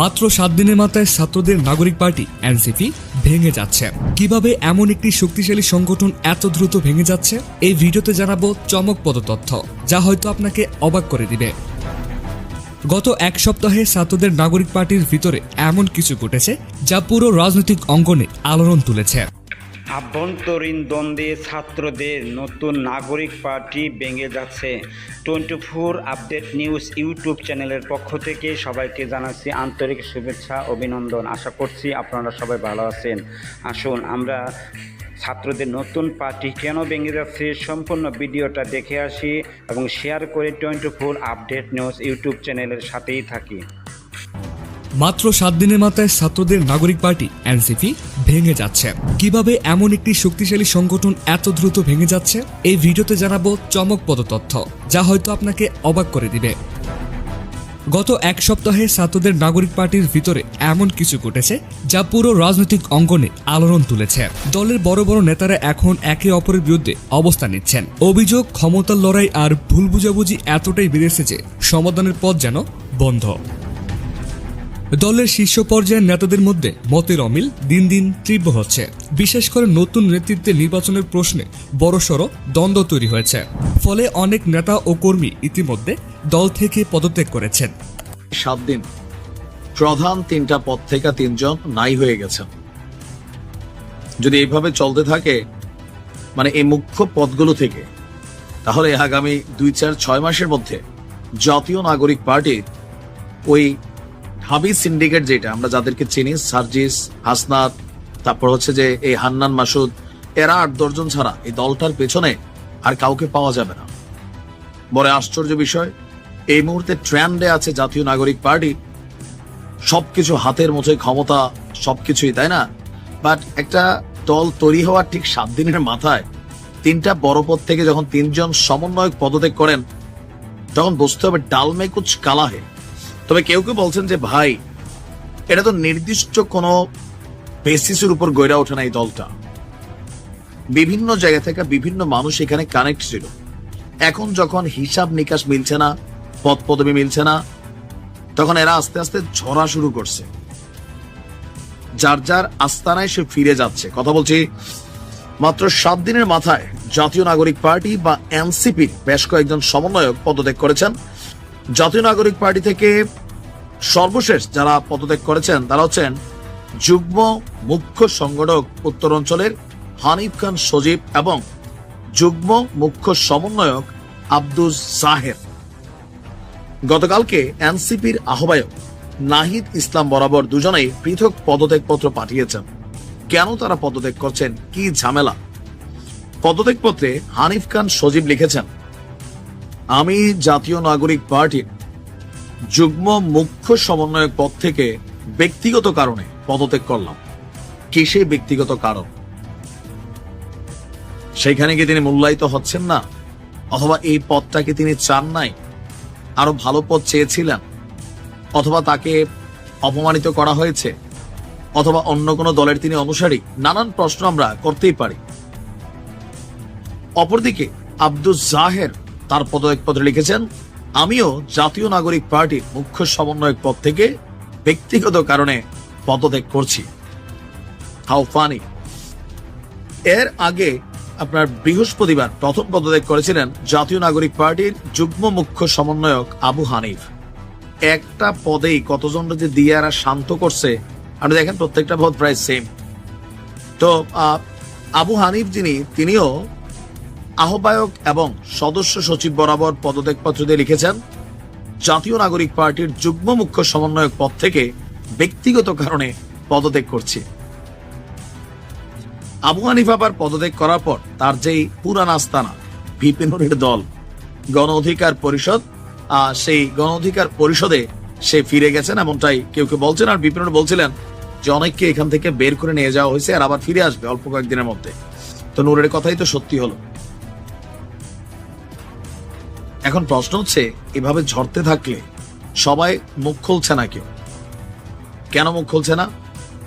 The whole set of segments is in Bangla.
মাত্র সাত দিনের মাথায় ছাত্রদের নাগরিক পার্টি, এনসিপি, ভেঙে যাচ্ছে। কীভাবে এমন একটি শক্তিশালী সংগঠন এত দ্রুত ভেঙে যাচ্ছে? এই ভিডিওতে জানাব চমকপ্রদ তথ্য, যা হয়তো আপনাকে অবাক করে দিবে। গত এক সপ্তাহে ছাত্রদের নাগরিক পার্টির ভিতরে এমন কিছু ঘটেছে, যা পুরো রাজনৈতিক অঙ্গনে আলোড়ন তুলেছে। আভ্যন্তরীণ দ্বন্দ্বে ছাত্রদের নতুন নাগরিক পার্টি ভেঙে যাচ্ছে। Twenty four update news YouTube চ্যানেলের পক্ষ থেকে সবাইকে জানাচ্ছি আন্তরিক শুভেচ্ছা, অভিনন্দন। আশা করছি আপনারা সবাই ভালো আছেন। আসুন, আমরা ছাত্রদের নতুন পার্টি কেন ভেঙে যাচ্ছে সম্পূর্ণ ভিডিওটা দেখে আসি এবং শেয়ার করে twenty four update news YouTube চ্যানেলের সাথেই থাকি। মাত্র সাত দিনের মাথায় ছাত্রদের নাগরিক পার্টি, এনসিপি, ভেঙে যাচ্ছে। কীভাবে এমন একটি শক্তিশালী সংগঠন এত দ্রুত ভেঙে যাচ্ছে? এই ভিডিওতে জানাব চমকপ্রদ তথ্য যা হয়তো আপনাকে অবাক করে দিবে। গত এক সপ্তাহে ছাত্রদের নাগরিক পার্টির ভিতরে এমন কিছু ঘটেছে, যা পুরো রাজনৈতিক অঙ্গনে আলোড়ন তুলেছে। দলের বড় বড় নেতারা এখন একে অপরের বিরুদ্ধে অবস্থান নিচ্ছেন। অভিযোগ, ক্ষমতার লড়াই আর ভুল বুঝাবুঝি এতটাই বেড়েছে যে সমাধানের পথ যেন বন্ধ। দলের শীর্ষ পর্যায়ের নেতাদের মধ্যে মতের অমিল দিন দিন তীব্র হচ্ছে। বিশেষ করে নতুন নেতৃত্বে নির্বাচনের প্রশ্নে বড়সড় দ্বন্দ্ব তৈরি হয়েছে। ফলে অনেক নেতা ও কর্মী ইতিমধ্যে দল থেকে পদত্যাগ করেছেন। সাত দিন। প্রধান তিনটা পদ থেকে তিনজন নাই হয়ে গেছেন যদি এইভাবে চলতে থাকে মানে এই মুখ্য পদগুলো থেকে, তাহলে আগামী দুই, চার, ছয় মাসের মধ্যে জাতীয় নাগরিক পার্টি ওই ঢাবি সিন্ডিকেট যেটা, আমরা যাদেরকে চিনি, সার্জিস, হাসনাত, তারপর হচ্ছে যে এই হান্নান মাসুদ, এরা আট দশজন ছাড়া এই দলটার পেছনে আর কাউকে পাওয়া যাবে না। বড় আশ্চর্য বিষয়, এই মুহূর্তে ট্রেন্ডে আছে জাতীয় নাগরিক পার্টি। সবকিছু হাতের মুঠোয় ক্ষমতা, সবকিছুই, তাই না? বাট একটা দল তৈরি হওয়ার ঠিক সাত দিনের মাথায় তিনটা বড় পদ থেকে যখন তিনজন সমন্বয়ক পদত্যাগ করেন, তখন বুঝতে হবে ডালমে কুচ কালা হে তবে কেউ কেউ বলছেন যে, ভাই, এটা তো নির্দিষ্ট কোনো বেসিসের উপর গড়ে ওঠে না এই দলটা। বিভিন্ন জায়গা থেকে বিভিন্ন মানুষ এখানে কানেক্ট ছিল। এখন যখন হিসাব নিকাশ মিলছে না, পদ পদবি মিলছে না, তখন এরা আস্তে আস্তে ঝরা শুরু করছে। যার যার আস্তানায় সে ফিরে যাচ্ছে। কথা বলছি, মাত্র সাত দিনের মাথায় জাতীয় নাগরিক পার্টি বা এনসিপির বেশ কয়েকজন সমন্বয়ক পদত্যাগ করেছেন। জাতীয় নাগরিক পার্টি থেকে সর্বশেষ যারা পদত্যাগ করেছেন, তারা হচ্ছেন যুগ্ম মুখ্য সংগঠক উত্তরাঞ্চলের হানিফ খান সজীব এবং যুগ্ম মুখ্য সমন্বয়ক আব্দুস সাহেব। গতকালকে এনসিপির আহ্বায়ক নাহিদ ইসলাম বরাবর দুজনেই পৃথক পদত্যাগপত্র পাঠিয়েছেন। কেন তারা পদত্যাগ করছেন, কি ঝামেলা? পদত্যাগপত্রে হানিফ খান সজীব লিখেছেন আমি জাতীয় নাগরিক পার্টির যুগ্ম মুখ্য সমন্বয়ক পদ থেকে ব্যক্তিগত কারণে পদত্যাগ করলাম। কি সেই ব্যক্তিগত কারণ? সেখানে কি তিনি মূল্যায়িত হচ্ছেন না? অথবা এই পদটাকে তিনি চান নাই? আরও ভালো পদ চেয়েছিলেন? অথবা তাকে অপমানিত করা হয়েছে? অথবা অন্য কোনো দলের তিনি অনুসারী? নানান প্রশ্ন আমরা করতেই পারি। অপরদিকে আব্দুল জাহের তার পদত্যাগপত্রে লিখেছেন, আমিও জাতীয় নাগরিক পার্টির মুখ্য সমন্বয়ক পদ থেকে ব্যক্তিগত কারণে পদত্যাগ করছি। হাউ ফানি এর আগে আপনার বৃহস্পতিবার প্রথম পদত্যাগ করেছিলেন জাতীয় নাগরিক পার্টির যুগ্ম মুখ্য সমন্বয়ক আবু হানিফ। একটা পদেই কতজন যে দিয়ে শান্ত করছে, আপনি দেখেন প্রত্যেকটা পদ প্রায় সেম তো আবু হানিফ যিনি, তিনিও আহ্বায়ক এবং সদস্য সচিব বরাবর পদত্যাগপত্র দিয়ে লিখেছেন, জাতীয় নাগরিক পার্টির যুগ্ম মুখ্য সমন্বয়ক পদ থেকে ব্যক্তিগত কারণে পদত্যাগ করছি। আবু হানিফ পদত্যাগ করার পর তার যেই পুরান আস্তানা বিপিনুরের দল, গণ অধিকার পরিষদ সেই গণ অধিকার পরিষদে সে ফিরে গেছেন এমনটাই কেউ কেউ বলছেন। আর বিপিনুর বলছিলেন যে অনেককে এখান থেকে বের করে নিয়ে যাওয়া হয়েছে আর আবার ফিরে আসবে অল্প কয়েকদিনের মধ্যে। তো নূরের কথাই তো সত্যি হলো। এখন প্রশ্ন হচ্ছে, এভাবে ঝরতে থাকলে সবাই মুখ খুলছে না কেউ? কেন মুখ খুলছে না?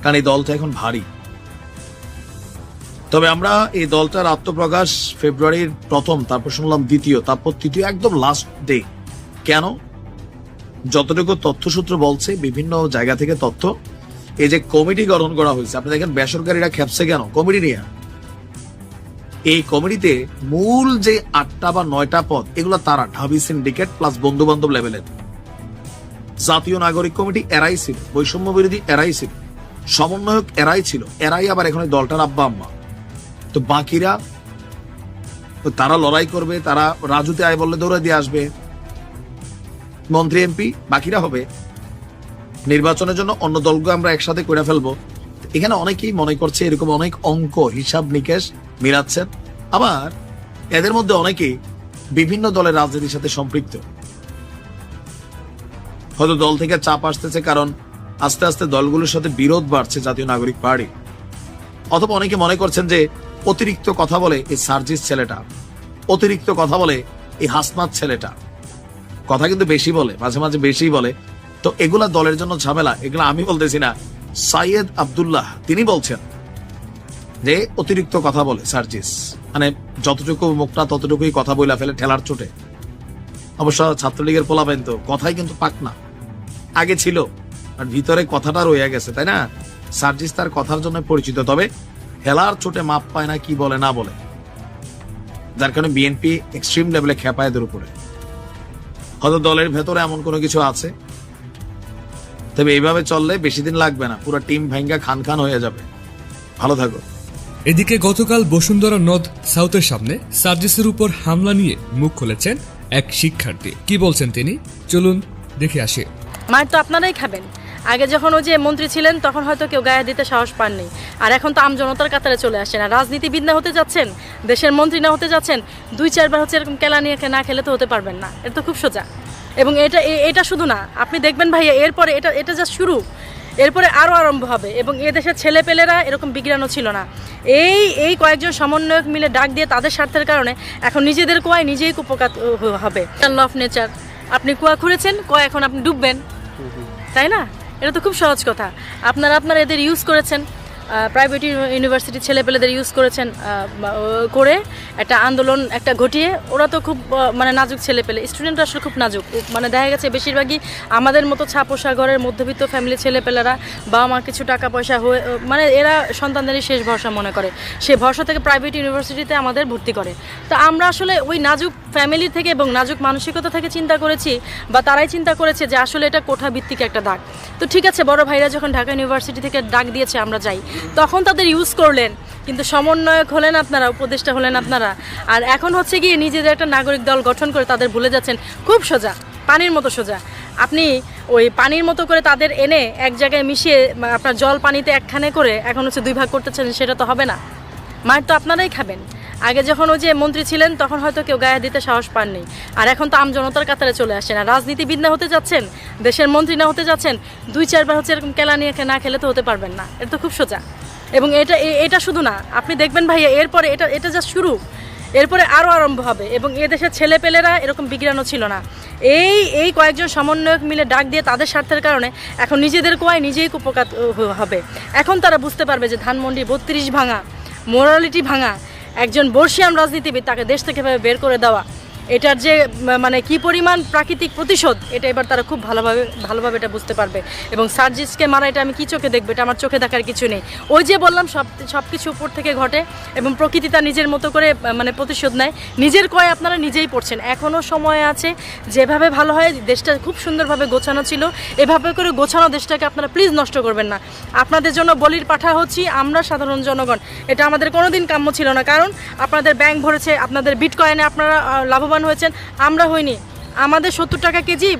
কারণ এই দলটা এখন ভারী। তবে আমরা এই দলটার আত্মপ্রকাশ ফেব্রুয়ারির প্রথম, তারপর শুনলাম দ্বিতীয়, তারপর তৃতীয়, একদম লাস্ট ডে কেন? যতটুকু তথ্যসূত্র বলছে, বিভিন্ন জায়গা থেকে তথ্য, এই যে কমিটি গঠন করা হয়েছে, আপনি দেখেন বেসরকারিরা খেপছে কেন? কমিটি নিয়ে। এই কমিটিতে মূল যে আটটা বা নয়টা পদ, এগুলো তারা ঢাবি সিন্ডিকেট প্লাস বন্ধু বান্ধব লেভেলের জাতীয় নাগরিক কমিটি এরাই ছিল, বৈষম্য বিরোধী এরাই ছিল, সমন্বয়ক এরাই ছিল, এরাই আবার এখন দলটার আব্বা আম্মা। তো বাকিরা তারা লড়াই করবে, তারা রাজুতে আয় বললে দৌড়ে দিয়ে আসবে। মন্ত্রী, এমপি, বাকিরা হবে। নির্বাচনের জন্য অন্য দলকে আমরা একসাথে করে ফেলব। এখানে অনেকেই মনে করছে এরকম অনেক অঙ্ক, হিসাব নিকেশ মিলাচ্ছেন আবার এদের মধ্যে অনেকেই বিভিন্ন দলের রাজনীতির সাথে সম্পৃক্ত। হয়তো দল থেকে চাপ আসতেছে কারণ আস্তে আস্তে দলগুলোর সাথে বিরোধ বাড়ছে জাতীয় নাগরিক পার্টি। অথবা অনেকে মনে করছেন যে অতিরিক্ত কথা বলে এই সার্জিস ছেলেটা, অতিরিক্ত কথা বলে এই হাসনাত ছেলেটা। কথা কিন্তু বেশি বলে, মাঝে মাঝে বেশি বলে। তো এগুলা দলের জন্য ঝামেলা, এগুলা আমি বলতেছি না। সাইয়েদ আব্দুল্লাহ, তিনি বলছেন যে অতিরিক্ত কথা বলে, সার্জিস। মানে যতটুকু মুখটা ততটুকুই কথা বইলা ফেলে ঠেলার চোটে। অবশ্য ছাত্রলীগের পোলাবেন তো, কথাই কিন্তু পাক না। আগে ছিল, আর ভিতরে কথাটা রয়ে গেছে, তাই না? সার্জিস তার কথার জন্য পরিচিত, তবে হেলার চোটে মাপ পায় না কি বলে, না বলে। যার কারণে বিএনপি এক্সট্রিম লেভেলে খেপায় এদের উপরে। হয়তো দলের ভেতরে এমন কোনো কিছু আছে তবে এইভাবে চললে বেশি দিন লাগবে না। পুরো টিম ভেঙ্গা খান খান হয়ে যাবে। ভালো থাকো। এদিকে গতকাল বসুন্ধরা নদ সাউথের সামনে সার্জিসের উপর হামলা নিয়ে মুখ খুলেছেন এক শিক্ষার্থী। কি বলছেন তিনি? চলুন দেখে আসি। মায়ের তো আপনারাই খাবেন। আগে যখন ওই যে মন্ত্রী ছিলেন তখন হয়তো কেউ গায়ে দিতে সাহস পাননি। আর এখন তো আমজনতার কাতারে চলে আসছেন আর রাজনীতিবিদ না হতে যাচ্ছেন দেশের মন্ত্রী না হতে যাচ্ছেন দুই চারবার হচ্ছে এরকম কেলা নিয়ে না খেলে তো হতে পারবেন না। এটা তো খুব সোজা। এবং এটা এ- এটা শুধু না আপনি দেখবেন ভাইয়া এরপরে এটা এটা যা শুরু। এরপরে আরও আরম্ভ হবে এবং এ দেশের ছেলেপেলেরা এরকম বিজ্ঞানও ছিল না। এই এই কয়েকজন সমন্বয়ক মিলে ডাক দিয়ে তাদের স্বার্থের কারণে এখন নিজেদের কোয়ায় নিজেই হ- হবে। ল অফ নেচার আপনি কুয়া খুঁড়েছেন কোয়া এখন আপনি ডুববেন। তাই না? এটা তো খুব সহজ কথা। আপনারা আপনারা এদের ইউজ করেছেন। প্রাইভেট ইউনিভার্সিটি ছেলেপেলেদের ইউজ করেছেন করে একটা আন্দোলন একটা ঘটিয়ে, ওরা তো খুব মানে নাজুক ছেলেপেলে। স্টুডেন্টরা আসলে খুব নাজুক। মানে দেখা গেছে বেশিরভাগই আমাদের মতো ছাপোষা ঘরের মধ্যবিত্ত ফ্যামিলি ছেলেপেলেরা বাবা মা কিছু টাকা পয়সা হয়ে মানে এরা সন্তানদেরই শেষ ভরসা মনে করে। সে ভরসা থেকে প্রাইভেট ইউনিভার্সিটিতে আমাদের ভর্তি করে। তো আমরা আসলে ওই নাজুক ফ্যামিলি থেকে এবং নাজুক মানসিকতা থেকে চিন্তা করেছি বা তারাই চিন্তা করেছে যে আসলে এটা কোঠা ভিত্তিক একটা দাগ। তো ঠিক আছে, বড় ভাইরা যখন ঢাকা ইউনিভার্সিটি থেকে ডাক দিয়েছে, আমরা যাই। তখন তাদের ইউজ করলেন, কিন্তু সমন্বয়ক হলেন আপনারা, উপদেষ্টা হলেন আপনারা। আর এখন হচ্ছে গিয়ে নিজেদের একটা নাগরিক দল গঠন করে তাদের ভুলে যাচ্ছেন, খুব সোজা, পানির মতো সোজা। আপনি ওই পানির মতো করে তাদের এনে এক জায়গায় মিশিয়ে, আপনার জল পানিতে একখানে করে এখন হচ্ছে দুই ভাগ করতেছেন সেটা তো হবে না। মার তো আপনারাই খাবেন। আগে যখন ওই যে মন্ত্রী ছিলেন, তখন হয়তো কেউ গায়ে দিতে সাহস পাননি। আর এখন তো আমজনতার কাতারে চলে আসছেন আর রাজনীতিবিদ না হতে যাচ্ছেন, দেশের মন্ত্রী না হতে যাচ্ছেন, দুই চারবার হচ্ছে এরকম কেলা নিয়ে না খেলে তো হতে পারবেন না। এটা তো খুব সোজা। এবং এটা এটা শুধু না, আপনি দেখবেন ভাইয়া, এরপরে এটা এটা যা শুরু। এরপরে আরও আরম্ভ হবে। এবং এ দেশের ছেলেপেলেরা এরকম বিজ্ঞানও ছিল না। এই এই কয়েকজন সমন্বয়ক মিলে ডাক দিয়ে তাদের স্বার্থের কারণে এখন নিজেদের কোয়ায় নিজেই হ- হবে। এখন তারা বুঝতে পারবে যে ধানমন্ডি বত্রিশ ভাঙা মোরালিটি ভাঙা একজন বর্ষিয়ান রাজনীতিবিদ তাকে দেশ থেকে বের করে দেওয়া। এটার যে মানে কি পরিমাণ প্রাকৃতিক প্রতিশোধ এটা এবার তারা খুব ভালোভাবে ভালোভাবে এটা বুঝতে পারবে। এবং সার্জিসকে মারা এটা আমি কি চোখে দেখব এটা আমার চোখে দেখার কিছু নেই। ওই যে বললাম সব সব কিছু উপর থেকে ঘটে এবং প্রকৃতি তার নিজের মতো করে মানে প্রতিশোধ নেয়। নিজের কয় আপনারা নিজেই পড়ছেন। এখনও সময় আছে যেভাবে ভালো হয় দেশটা খুব সুন্দরভাবে গোছানো ছিল। এভাবে করে গোছানো দেশটাকে আপনারা প্লিজ নষ্ট করবেন না। আপনাদের জন্য বলির পাঠা হচ্ছি আমরা সাধারণ জনগণ। এটা আমাদের কোনোদিন কাম্য ছিল না। কারণ আপনাদের ব্যাংক ভরেছে আপনাদের বিট বিটকয়েনে আপনারা আহ, লাভবান হয়েছেন, আমরা হইনি। আমাদের সত্তর টাকা কেজি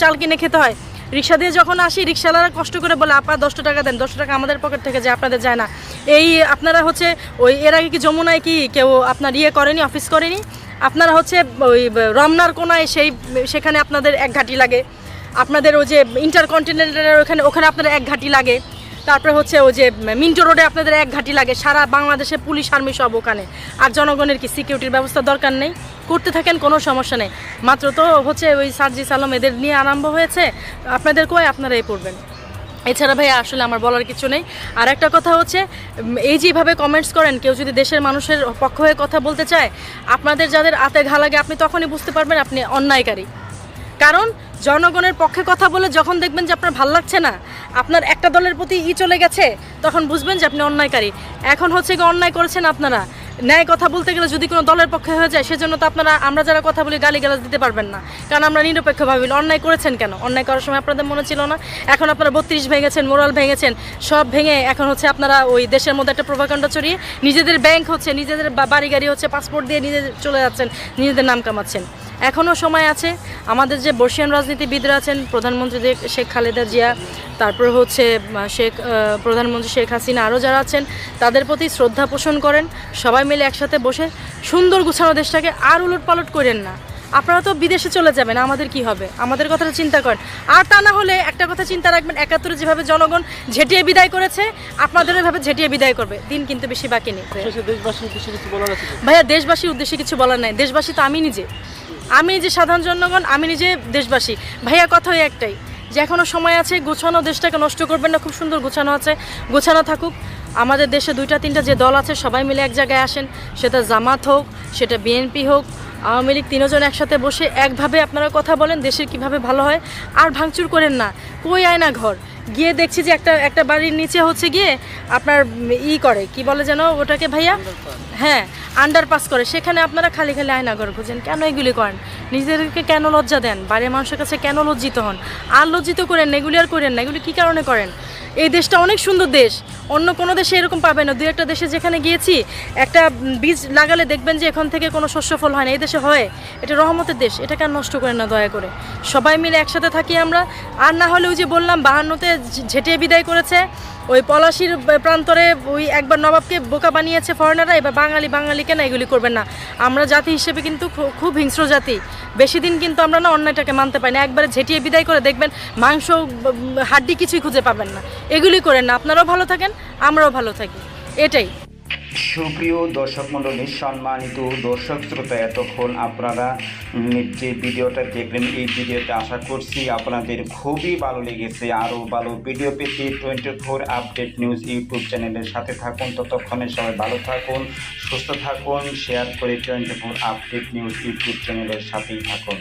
চাল কিনে খেতে হয়। রিক্সা দিয়ে যখন আসি, রিক্সাওয়ালারা কষ্ট করে বলে আপনারা দশটা টাকা দেন, দশটা টাকা আমাদের পকেট থেকে যায়, আপনাদের যায় না। এই আপনারা হচ্ছে, ওই, এর আগে কি যমুনায় কি কেউ আপনার ইয়ে করেনি, অফিস করেনি? আপনারা হচ্ছে, ওই, রমনার কোনায় সেই, সেখানে আপনাদের এক ঘাটি লাগে। আপনাদের ওই যে, ইন্টারকন্টিনেন্টালের ওখানে ওখানে আপনাদের এক ঘাটি লাগে। তারপরে হচ্ছে ওই যে মিন্টো রোডে আপনাদের এক ঘাটি লাগে, সারা বাংলাদেশে পুলিশ, আর্মি সব ওখানে। আর জনগণের কি সিকিউরিটির ব্যবস্থা দরকার নেই? করতে থাকেন, কোনো সমস্যা নেই। মাত্র তো হচ্ছে ওই সার্জিস আলম এদের নিয়ে আরম্ভ হয়েছে। আপনাদের কয় আপনারাই পড়বেন? এছাড়া ভাই আসলে আমার বলার কিছু নেই। আর একটা কথা হচ্ছে এই যেভাবে কমেন্টস করেন, কেউ যদি দেশের মানুষের পক্ষ হয়ে কথা বলতে চায়, আপনাদের যাদের আতে ঘা লাগে, আপনি তখনই বুঝতে পারবেন আপনি অন্যায়কারী। কারণ জনগণের পক্ষে কথা বলে যখন দেখবেন যে আপনার ভালো লাগছে না, আপনার একটা দলের প্রতি ই চলে গেছে, তখন বুঝবেন যে আপনি অন্যায়কারী। এখন হচ্ছে কি অন্যায় করেছেন আপনারা। ন্যায় কথা বলতে গেলে যদি কোনো দলের পক্ষে হয়ে যায়, সেজন্য তো আপনারা, আমরা যারা কথা বলি গালি গালাজ দিতে পারবেন না। কারণ আমরা নিরপেক্ষভাবে অন্যায় করেছেন কেন? অন্যায় করার সময় আপনাদের মনে ছিল না? এখন আপনারা বত্রিশ ভেঙেছেন, মোরাল ভেঙেছেন, সব ভেঙে এখন হচ্ছে আপনারা ওই দেশের মধ্যে একটা প্রভাকাণ্ড ছড়িয়ে নিজেদের ব্যাংক হচ্ছে, নিজেদের বাড়ি গাড়ি হচ্ছে, পাসপোর্ট দিয়ে নিজেদের চলে যাচ্ছেন, নিজেদের নাম কামাচ্ছেন। এখনও সময় আছে, আমাদের যে বর্ষিয়ান রাজনীতিবিদরা আছেন, প্রধানমন্ত্রী শেখ খালেদা জিয়া, তারপর হচ্ছে শেখ প্রধানমন্ত্রী শেখ হাসিনা, আরও যারা আছেন, তাদের প্রতি শ্রদ্ধা পোষণ করেন, সবাই মিলে একসাথে বসে সুন্দর গুছানো দেশটাকে আর উলট পালট করেন না। আপনারা তো বিদেশে চলে যাবেন আমাদের কি হবে? আমাদের কথাটা চিন্তা করেন। আর তা না হলে একটা কথা চিন্তা রাখবেন একাত্তরে যেভাবে জনগণ ঝেঁটিয়ে বিদায় করেছে আপনাদের এভাবে ঝেঁটিয়ে বিদায় করবে। দিন কিন্তু বেশি বাকি নেই? ভাইয়া দেশবাসীর উদ্দেশ্যে কিছু বলার নাই। দেশবাসী তো আমি নিজে। আমি যে সাধারণ জনগণ আমি নিজে দেশবাসী। ভাইয়া কথা ওই একটাই। যে এখনও সময় আছে গোছানো দেশটাকে নষ্ট করবেন না। খুব সুন্দর গোছানো আছে। গোছানো থাকুক। আমাদের দেশে দুইটা, তিনটা যে দল আছে, সবাই মিলে এক জায়গায় আসেন। সেটা জামাত হোক, সেটা বিএনপি হোক, আওয়ামী লীগ তিনজন একসাথে বসে একভাবে আপনারা কথা বলেন, দেশের কীভাবে ভালো হয়। আর ভাঙচুর করেন না। কই আয়না ঘর? গিয়ে দেখছি যে একটা একটা বাড়ির নিচে হচ্ছে গিয়ে আপনার ই করে, কি বলে যেন ওটাকে ভাইয়া? হ্যাঁ আন্ডারপাস করে। সেখানে আপনারা খালি খালি আয়নাঘর খুঁজেন। কেন এগুলি করেন? নিজেদেরকে কেন লজ্জা দেন? বাইরের মানুষের কাছে কেন লজ্জিত হন? আর লজ্জিত করেন এগুলি আর করেন না। এগুলি কী কারণে করেন? এই দেশটা অনেক সুন্দর দেশ। অন্য কোনো দেশে এরকম পাবে না। দু একটা দেশে যেখানে গিয়েছি, একটা বীজ লাগালে দেখবেন যে এখান থেকে কোনো শস্য ফল হয় না। এই দেশে হয়, এটা রহমতের দেশ, এটাকে আর নষ্ট করে না দয়া করে। সবাই মিলে একসাথে থাকি আমরা। আর না হলে ওই যে বললাম, বাহান্নতে ঝেঁটিয়ে বিদায় করেছে। ওই পলাশির প্রান্তরে ওই একবার নবাবকে বোকা বানিয়েছে ফরেনাররা এবার বাঙালি বাঙালিকে না এগুলি করবেন না। আমরা জাতি হিসেবে কিন্তু খুব হিংস্র জাতি। বেশি দিন কিন্তু আমরা না অন্যায়টাকে মানতে পারি না। একবারে ঝেঁটিয়ে বিদায় করে দেখবেন মাংস হাড্ডি কিছুই খুঁজে পাবেন না। এগুলি করেন না। আপনারাও ভালো থাকেন, আমরাও ভালো থাকি। এটাই। সুপ্রিয় দর্শক মণ্ডলী, সম্মানিত দর্শক শ্রোতা, এতক্ষণ আপনারা যে ভিডিওটা দেখলেন, এই ভিডিওতে আশা করছি আপনাদের খুবই ভালো লেগেছে। আরও ভালো ভিডিও পেতে twenty four update news YouTube চ্যানেলের সাথে থাকুন। ততক্ষণে সবাই ভালো থাকুন, সুস্থ থাকুন, শেয়ার করে twenty four update news YouTube চ্যানেলের সাথেই থাকুন।